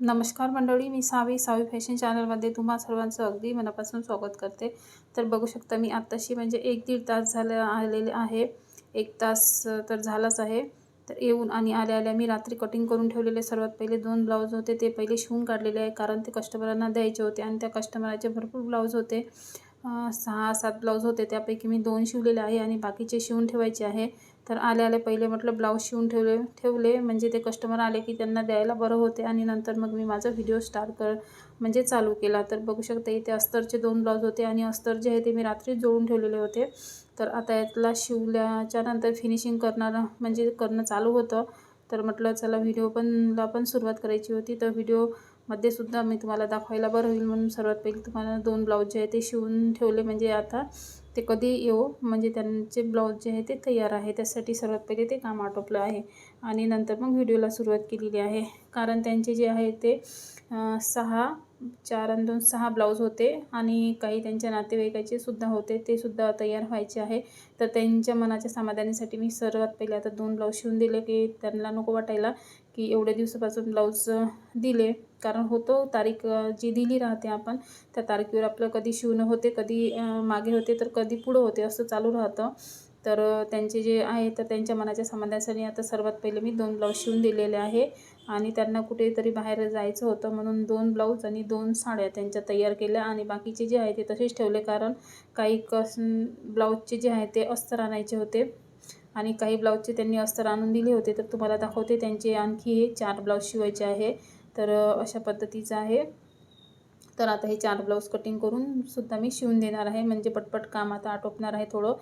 नमस्कार मंडळी मी सावी सावी फॅशन चॅनलमध्ये तुम्हा सर्वांचं अगदी मनापासून स्वागत करते. तर बघू शकता मी आत्ताशी म्हणजे एक दीड तास झालं आलेले आहे. एक तास तर झालाच आहे. तर येऊन आणि आल्या आल्या मी रात्री कटिंग करून ठेवलेले सर्वात पहिले दोन ब्लाऊज होते ते पहिले शिवून काढलेले आहे कारण ते कस्टमरांना द्यायचे होते आणि त्या कस्टमराचे भरपूर ब्लाऊज होते. सहा सात ब्लाऊज होते त्यापैकी मी दोन शिवलेले आहे आणि बाकीचे शिवून ठेवायचे आहे. तर आले आले पहिले म्हटलं ब्लाऊज शिवून ठेवले ठेवले. म्हणजे ते कस्टमर आले की त्यांना द्यायला बरं होते. आणि नंतर मग मी माझा व्हिडिओ स्टार्ट कर म्हणजे चालू केला. तर बघू शकता इथे अस्तरचे दोन ब्लाऊज होते आणि अस्तर जे आहे ते मी रात्रीच जोडून ठेवलेले होते. तर आता यातला शिवल्याच्या नंतर फिनिशिंग करणार म्हणजे करणं चालू होतं. तर म्हटलं चला व्हिडिओ पणला पण सुरुवात करायची होती. तर व्हिडिओमध्ये सुद्धा मी तुम्हाला दाखवायला बरं होईल म्हणून सर्वात पहिले तुम्हाला दोन ब्लाऊज जे आहे ते शिवून ठेवले. म्हणजे आता ते कधी येऊ? म्हणजे त्यांचे ब्लाऊज जे आहे ते तयार आहे. त्यासाठी सर्वात पहिले ते काम आटोपलं आहे. आणि नंतर मग व्हिडिओला सुरुवात केलेली आहे. कारण त्यांचे जे आहे ते सहा चार आणि दोन सहा ब्लाऊज होते आणि काही त्यांच्या नातेवाईकाचे सुद्धा होते ते सुद्धा तयार व्हायचे आहे. तर त्यांच्या मनाच्या समाधानासाठी मी सर्वात पहिले आता दोन ब्लाऊज शिवून दिले की त्यांना नको वाटायला की एवढ्या दिवसापासून ब्लाऊज दिले. कारण होतो तारीख जी दिली राहते आपण त्या तारखेवर आपलं कधी शिवणं होते कधी मागे होते तर कधी पुढं होते असं चालू राहतं. तर त्यांचे जे आहे तर त्यांच्या मनाच्या समाधानासाठी आता सर्वात पहिले मी दोन ब्लाऊज शिवून दिलेले आहे. आणि त्यांना कुठेतरी बाहेर जायचं होतं म्हणून दोन ब्लाऊज आणि दोन साड्या त्यांच्या तयार केल्या आणि बाकीचे जे आहे ते तसेच ठेवले कारण काही कस ब्लाऊजचे जे आहे ते अस्तर आणायचे होते. आणि काही ब्लाऊजचे त्यांनी अस्तर आणून दिले होते. तर तुम्हाला दाखवते त्यांचे आणखी हे चार ब्लाऊज शिवायचे आहे. तर अशा पद्धतीचं आहे. तर आता हे चार ब्लाऊज कटिंग करून सुद्धा मी शिवून देणार आहे. म्हणजे पटपट काम आता आटोपणार आहे थोडं.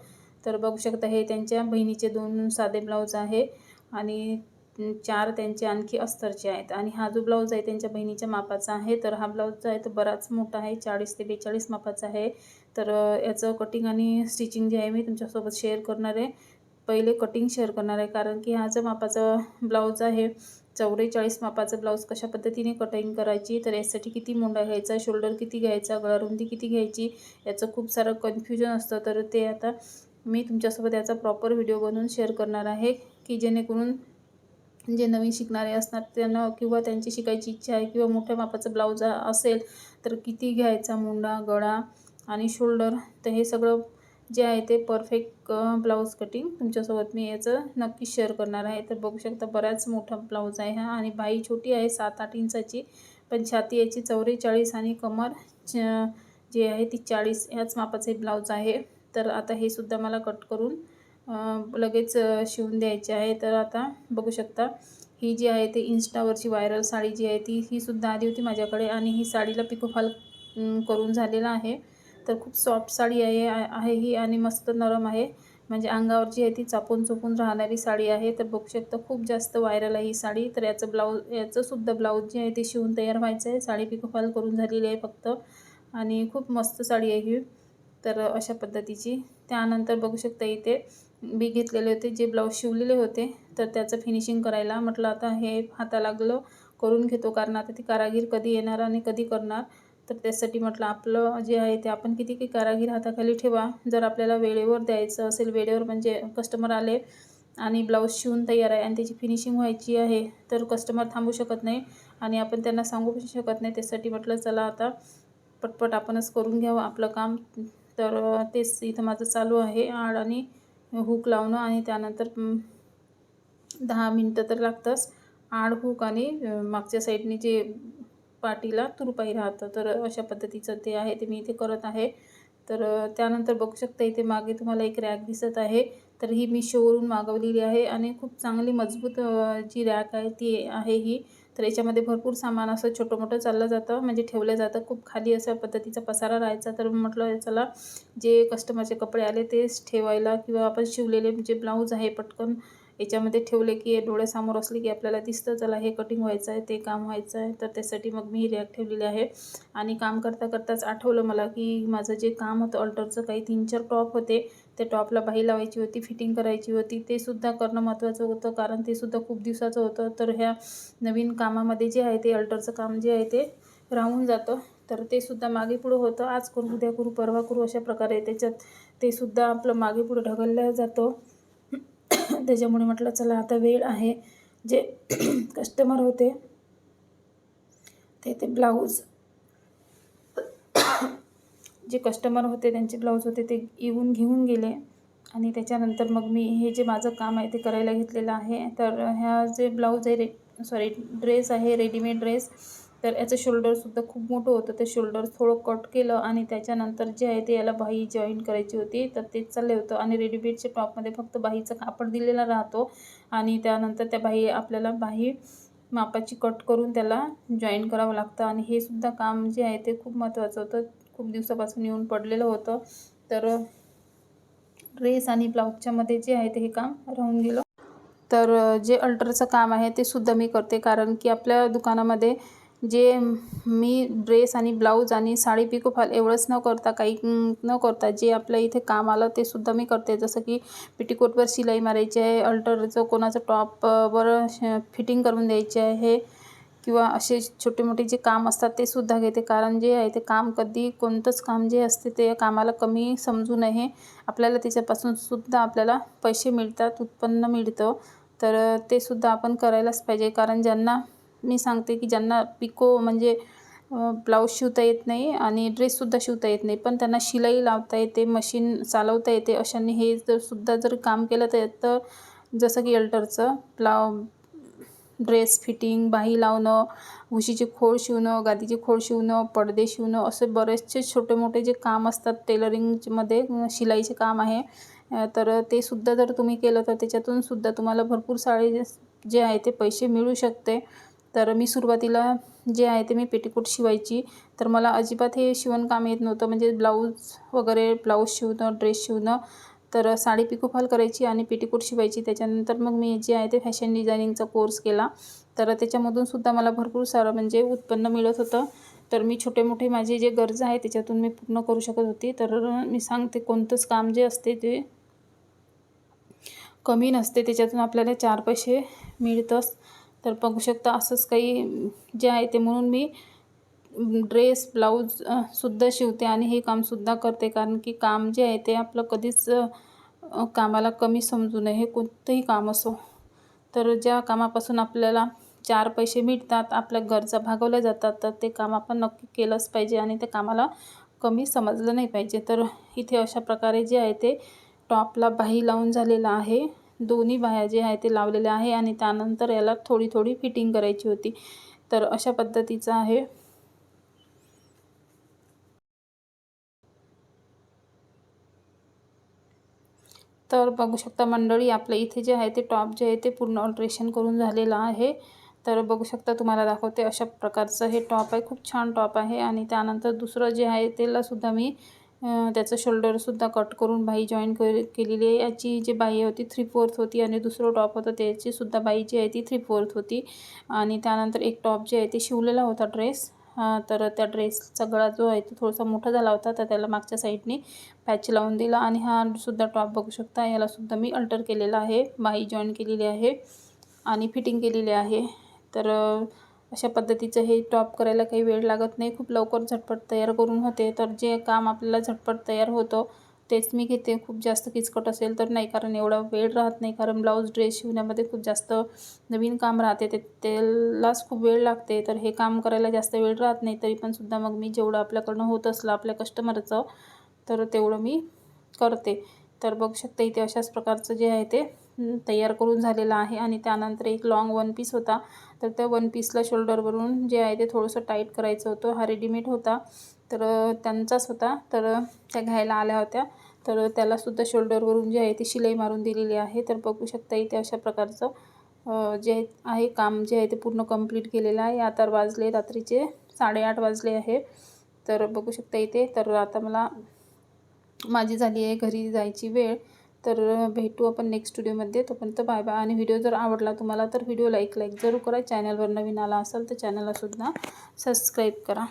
तर बघू शकता हे त्यांच्या बहिणीचे दोन साधे ब्लाऊज आहे. आणि चार त्यांचे आणखी अस्तरचे आहेत. आणि हा जो ब्लाऊज आहे त्यांच्या बहिणीच्या मापाचा आहे. तर हा ब्लाऊज जो आहे तो बराच मोठा आहे. चाळीस ते बेचाळीस मापाचा आहे. तर याचं कटिंग आणि स्टिचिंग जे आहे मी तुमच्यासोबत शेअर करणार आहे. पहिले कटिंग शेअर करणार आहे. कारण की हा जो मापाचा ब्लाऊज आहे चौवेचाळीस मापाचा ब्लाऊज कशा पद्धतीने कटिंग करायची तर यासाठी किती मोंडा घ्यायचा शोल्डर किती घ्यायचा गळारुंदी किती घ्यायची याचं खूप सारं कन्फ्युजन असतं. तर ते आता मी तुमच्यासोबत याचा प्रॉपर व्हिडिओ बनवून शेअर करणार आहे की जेणेकरून जे नवीन शिकणारे असणार त्यांना किंवा त्यांची शिकायची इच्छा आहे किंवा मोठ्या मापाचं ब्लाऊज असेल तर किती घ्यायचा मुंडा गळा आणि शोल्डर तर हे सगळं जे आहे ते परफेक्ट ब्लाऊज कटिंग तुमच्यासोबत मी याचं नक्की शेअर करणार आहे. तर बघू शकता बराच मोठा ब्लाऊज आहे हा आणि बाई छोटी आहे सात आठ इंचाची पण छाती याची चौवेचाळीस आणि कमर च- जे आहे ती चाळीस ह्याच मापाचे ब्लाऊज आहे. तर आता हे सुद्धा मला कट करून लगेच शिवून द्यायचे आहे. तर आता बघू शकता ही जी आहे ती इन्स्टावरची व्हायरल साडी जी आहे ती ही सुद्धा आली होती माझ्याकडे आणि ही साडीला पिकोफाल करून झालेला आहे. तर खूप सॉफ्ट साडी आहे आहे ही आणि मस्त नरम आहे. म्हणजे अंगावर जी आहे ती चापून चोपून राहणारी साडी आहे. तर बघू शकता खूप जास्त व्हायरल आहे ही साडी. तर याचं ब्लाऊज याचंसुद्धा ब्लाऊज जे आहे ते शिवून तयार व्हायचं आहे. साडी पिकोफाल करून झालेली आहे फक्त. आणि खूप मस्त साडी आहे ही. तर अशा पद्धतीची. त्यानंतर बघू शकता इथे मी घेतलेले होते जे ब्लाऊज शिवलेले होते तर त्याचं फिनिशिंग करायला म्हटलं आता हे हाता लागलं करून घेतो कारण आता ती कारागीर कधी येणार आणि कधी करणार? तर त्यासाठी म्हटलं आपलं जे आहे ते आपण किती की कारागीर हाताखाली ठेवा. जर आपल्याला वेळेवर द्यायचं असेल वेळेवर म्हणजे कस्टमर आले आणि ब्लाऊज शिवून तयार आहे आणि त्याची फिनिशिंग व्हायची आहे तर कस्टमर थांबू शकत नाही आणि आपण त्यांना सांगू पण शकत नाही. त्यासाठी म्हटलं चला आता पटपट आपणच करून घ्यावं आपलं काम. तर तेच इथं माझं चालू आहे. आड आणि हुक लावणं आणि त्यानंतर दहा मिनटं तर लागतंच. आड हुक आणि मागच्या साईडने जे पाटीला तुरपाई राहतं तर अशा पद्धतीचं ते आहे ते मी इथे करत आहे. तर त्यानंतर बघू शकता इथे मागे तुम्हाला एक रॅक दिसत आहे. तर ही मी शोवरून मागवलेली आहे आणि खूप चांगली मजबूत जी रॅक आहे ती आहे ही. तर याच्यामध्ये भरपूर सामान असं छोटं मोठं चाललं जातं. म्हणजे ठेवलं जातं. खूप खाली अशा पद्धतीचा पसारा राहायचा. तर म्हटलं चला जे कस्टमरचे कपडे आले तेच ठेवायला किंवा आपण शिवलेले जे ब्लाऊज आहे पटकन याच्यामध्ये ठेवले की डोळ्यासमोर असले की आपल्याला दिसतं चला हे कटिंग व्हायचं आहे ते काम व्हायचं आहे. तर त्यासाठी मग मी ही रॅक ठेवलेली आहे. आणि काम करता करताच आठवलं मला की माझं जे काम होतं अल्टरचं काही तीन चार टॉप होते. ते टॉपला बाही लावायची होती फिटिंग करायची होती. ते सुद्धा करणं महत्त्वाचं होतं कारण ते सुद्धा खूप दिवसाचं होतं. तर ह्या नवीन कामामध्ये जे आहे ते अल्टरचं काम जे आहे ते राहून जातं. तर ते सुद्धा मागे पुढं होतं. आज करू उद्या करू परवा करू अशा प्रकारे त्याच्यात ते सुद्धा आपलं मागे पुढं ढकललं जातं. त्याच्यामुळे म्हटलं चला आता वेळ आहे जे कस्टमर होते ते ते ब्लाऊज जे कस्टमर होते त्यांचे ब्लाऊज होते ते येऊन घेऊन गेले. आणि त्याच्यानंतर मग मी हे जे माझं काम आहे ते करायला घेतलेलं आहे. तर ह्या जे ब्लाऊज आहे रे सॉरी ड्रेस आहे रेडीमेड ड्रेस तर याचं शोल्डरसुद्धा खूप मोठं होतं. ते शोल्डर थोडं कट केलं आणि त्याच्यानंतर जे आहे ते याला बाही जॉईन करायची होती. तर तेच चाललं होतं. आणि रेडीमेडच्या टॉपमध्ये फक्त बाईचं कापड दिलेला राहतो. आणि त्यानंतर त्या बाही आपल्याला बाही मापाची कट करून त्याला जॉईन करावं लागतं. आणि हे सुद्धा काम जे आहे ते खूप महत्त्वाचं होतं. खूप दिवसापासून येऊन पडलेलं होतं. तर ड्रेस आणि ब्लाऊजच्यामध्ये जे आहे ते हे काम राहून गेलं. तर जे अल्टरचं काम आहे ते सुद्धा मी करते कारण की आपल्या दुकानामध्ये जे मी ड्रेस आणि ब्लाऊज आणि साडी पिको फाल एवढंच न करता काही न करता जे आपल्या इथे काम आलं ते सुद्धा मी करते. जसं की पेटीकोटवर शिलाई मारायची आहे अल्टरचं कोणाचं टॉपवर फिटिंग करून द्यायची आहे किंवा असे छोटे मोठे जे काम असतात ते सुद्धा घेते. कारण जे आहे ते काम कधी कोणतंच काम जे असते ते कामाला कमी समजू नये. आपल्याला त्याच्यापासून सुद्धा आपल्याला पैसे मिळतात उत्पन्न मिळतं. तर ते सुद्धा आपण करायलाच पाहिजे. कारण ज्यांना मी सांगते की ज्यांना पिको म्हणजे ब्लाऊज शिवता येत नाही आणि ड्रेससुद्धा शिवता येत नाही. पण त्यांना शिलाई लावता येते मशीन चालवता येते. अशांनी हे जर सुद्धा जर काम केलं तर जसं की अल्टरचं ब्लाव ड्रेस फिटिंग बाही लावणं उशीचे खोळ शिवणं गादीचे खोळ शिवणं पडदे शिवणं असे बरेचसे छोटे मोठे जे काम असतात टेलरिंगमध्ये शिलाईचे काम आहे. तर ते सुद्धा जर तुम्ही केलं तर त्याच्यातून सुद्धा तुम्हाला भरपूर साडे जे आहे ते पैसे मिळू शकते. तर मी सुरुवातीला जे आहे ते मी पेटीकोट शिवायची. तर मला अजिबात हे शिवणकाम येत नव्हतं. म्हणजे ब्लाऊज वगैरे ब्लाऊज शिवणं ड्रेस शिवणं तर साडी पिकोफॉल करायची आणि पेटीकोट शिवायची. त्याच्यानंतर मग मी जे आहे ते फॅशन डिझायनिंगचा कोर्स केला. तर त्याच्यामधून सुद्धा मला भरपूर सारं म्हणजे उत्पन्न मिळत होतं. तर मी छोटे मोठे माझे जे गरजा आहे त्याच्यातून मी पूर्ण करू शकत होती. तर मी सांगते कोणतंच काम जे असते ते कमी नसते. त्याच्यातून आपल्याला चार पैसे मिळतंच. तर बघू शकता असंच काही जे आहे ते म्हणून मी ड्रेस ब्लाऊज सुद्धा शिवते आणि हे कामसुद्धा करते. कारण की काम जे आहे ते आपलं कधीच कामाला कमी समजू नये. हे कोणतंही काम असो. तर ज्या कामापासून आपल्याला चार पैसे मिळतात आपल्या गरजा भागवल्या जातात तर ते काम आपण नक्की केलंच पाहिजे आणि त्या कामाला कमी समजलं नाही पाहिजे. तर इथे अशा प्रकारे जे आहे ते टॉपला बाही लावून झालेलं आहे. दोन्ही बाह्या जे आहे ते लावलेल्या आहे आणि त्यानंतर याला थोडी थोडी फिटिंग करायची होती. तर अशा पद्धतीचं आहे. तर बघू शकता मंडळी आपलं इथे जे आहे ते टॉप जे आहे ते पूर्ण ऑल्ट्रेशन करून झालेलं आहे. तर बघू शकता तुम्हाला दाखवते अशा प्रकारचं हे टॉप आहे. खूप छान टॉप आहे आणि त्यानंतर दुसरं जे आहे त्यालासुद्धा मी त्याचं शोल्डरसुद्धा कट करून बाई जॉईन कर केलेली आहे. याची जी बाई होती थ्री फोर्थ होती आणि दुसरं टॉप होतं त्याचीसुद्धा बाई जी आहे ती थ्री फोर्थ होती. आणि त्यानंतर एक टॉप जे आहे ते शिवलेला होता ड्रेस. तर त्या ड्रेसचा गळा जो आहे तो थोडासा मोठा झाला होता तर त्याला मागच्या साईडने पॅच लावून दिला आणि हा सुद्धा टॉप बघू शकता. यालासुद्धा मी अल्टर केलेला आहे. बाई जॉईन केलेली आहे आणि फिटिंग केलेली आहे. तर अशा पद्धतीचं हे टॉप करायला काही वेळ लागत नाही. खूप लवकर झटपट तयार करून होते. तर जे काम आपल्याला झटपट तयार होतं तेच मी घेते. खूप जास्त किचकट असेल तर नाही कारण एवढा वेळ राहत नाही. कारण ब्लाऊज ड्रेस शिवण्यामध्ये खूप जास्त नवीन काम राहते. ते त्यालाच खूप वेळ लागते. तर हे काम करायला जास्त वेळ राहत नाही. तरी पण सुद्धा मग मी जेवढं आपल्याकडनं होत असलं आपल्या कस्टमरचं तर तेवढं मी करते. तर बघू शकता इथे अशाच प्रकारचं जे आहे ते तयार करून झालेलं आहे. आणि त्यानंतर एक लाँग वन पीस होता. तर त्या वन पीसला शोल्डरवरून जे आहे ते थोडंसं टाईट करायचं होतं. हा रेडीमेड होता. तर त्यांचाच होता. तर त्या घ्यायला आल्या होत्या. तर त्यालासुद्धा शोल्डरवरून जे आहे ती शिलाई मारून दिलेली आहे. तर बघू शकता इथे अशा प्रकारचं जे आहे काम जे आहे ते पूर्ण कंप्लीट केलेलं आहे. आता वाजले रात्रीचे साडेआठ वाजले आहे. तर बघू शकता इथे. तर आता मला माझी झाली आहे घरी जायची वेळ. तर भेटू आपण नेक्स्ट व्हिडिओमध्ये तोपर्यंत बाय बाय आणि व्हिडिओ जर आवडला तुम्हाला तर व्हिडिओ लाईक लाईक जरूर करा. चॅनलवर नवीन आला असेल तर चॅनललासुद्धा सबस्क्राईब करा.